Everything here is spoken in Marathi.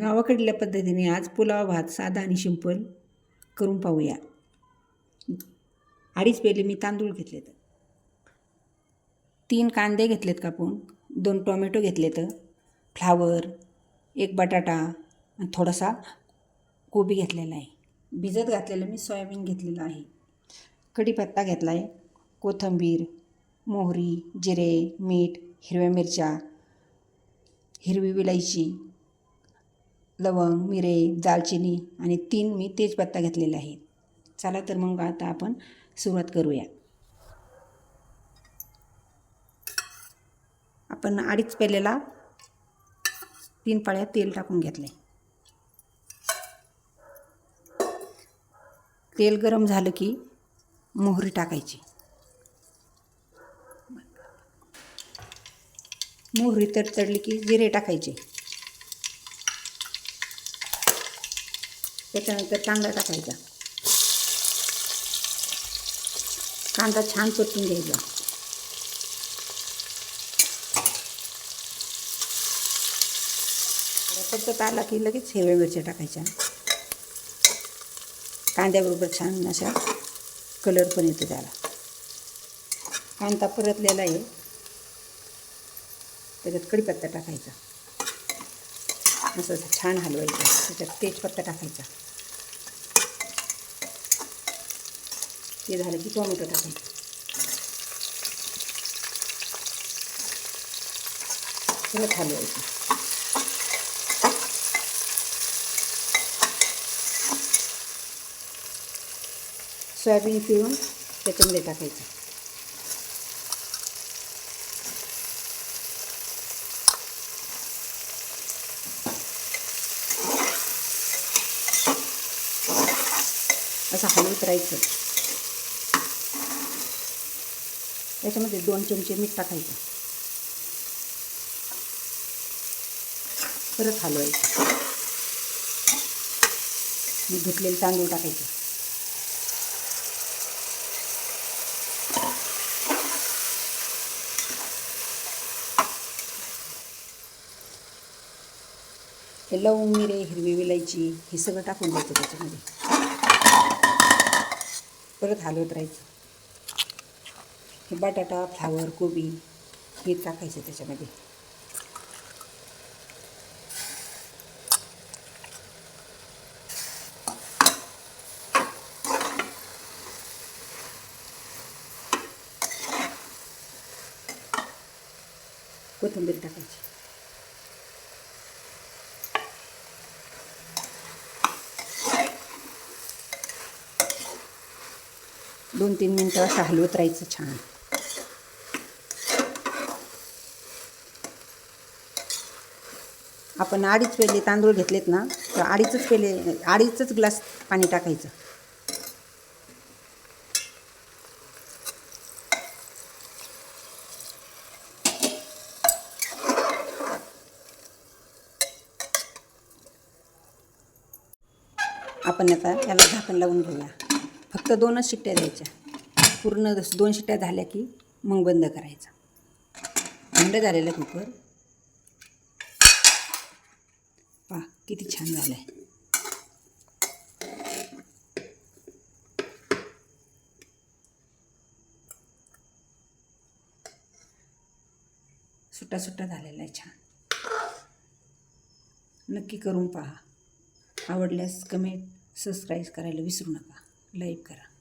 गावाकडल्या पद्धतीने आज पुलाव भात साधा आणि शिंपल करून पाहूया. अडीच पेले मी तांदूळ घेतलेत. तीन कांदे घेतलेत कापून दोन टोमॅटो घेतलेत फ्लावर एक बटाटा आणि थोडासा कोबी घेतलेला आहे. भिजत घातलेलं मी सोयाबीन घेतलेलं आहे. कढीपत्ता घेतला आहे कोथिंबीर मोहरी जिरे मीठ हिरव्या मिरच्या हिरवी विलायची लवंग मिरे दालचिनी आणि तीन मी तेजपत्ता घेतलेला आहे चला तर मग आता आपण सुरुवात करूया. आपण अडीच पेलेला तीन पाळ्या तेल टाकून घेतले. तेल गरम झालं की मोहरी टाकायची. मोहरी तडतडली की जिरे टाकायचे. त्याच्यानंतर कांदा टाकायचा. कांदा छान परतून घ्यायचा. फक्त आला की लगेच हिरव्या मिरच्या टाकायच्या. कांद्याबरोबर छान अशा कलर पण येतो त्याला. कांदा परतलेला आहे. त्याच्यात कढीपत्ता टाकायचा. असं छान हलवायचं. त्याच्यात तेजपत्ता टाकायचा. ते झालं की टोमॅटो टाकून. परत हलवायचं सोयाबीन पिळून त्याच्यामध्ये टाकायचं. असं हलवत राहायचं. त्याच्यामध्ये दोन चमचे मीठ टाकायचं. परत हलवायचं. मी धुतलेले तांदूळ टाकायचं. हे लवंग मिरे हिरवी विलायची हे सगळं टाकून द्यायचं त्याच्यामध्ये. परत हलवत राहायचं. हे बटाटा फ्लावर कोबी हे टाकायचं त्याच्यामध्ये. कोथिंबीर टाकायची. दोन तीन मिनटं असं हलवत राहायचं छान. आपण अडीच पेले तांदूळ घेतलेत ना तर अडीचच पेले अडीचच ग्लास पाणी टाकायचं. आपण आता याला झाकण लावून घेऊया. फक्त दोनच शिट्ट्या द्यायच्या. पूर्ण दोन शिट्ट्या झाल्या की मग बंद करायचं. थंड झालेलं कुकर पहा किती छान झालं सुट्टा सुट्टा आहे छान. नक्की करून पहा. आवडल्यास कमेंट सबस्क्राईब करायला विसरू नका. लाईक करा.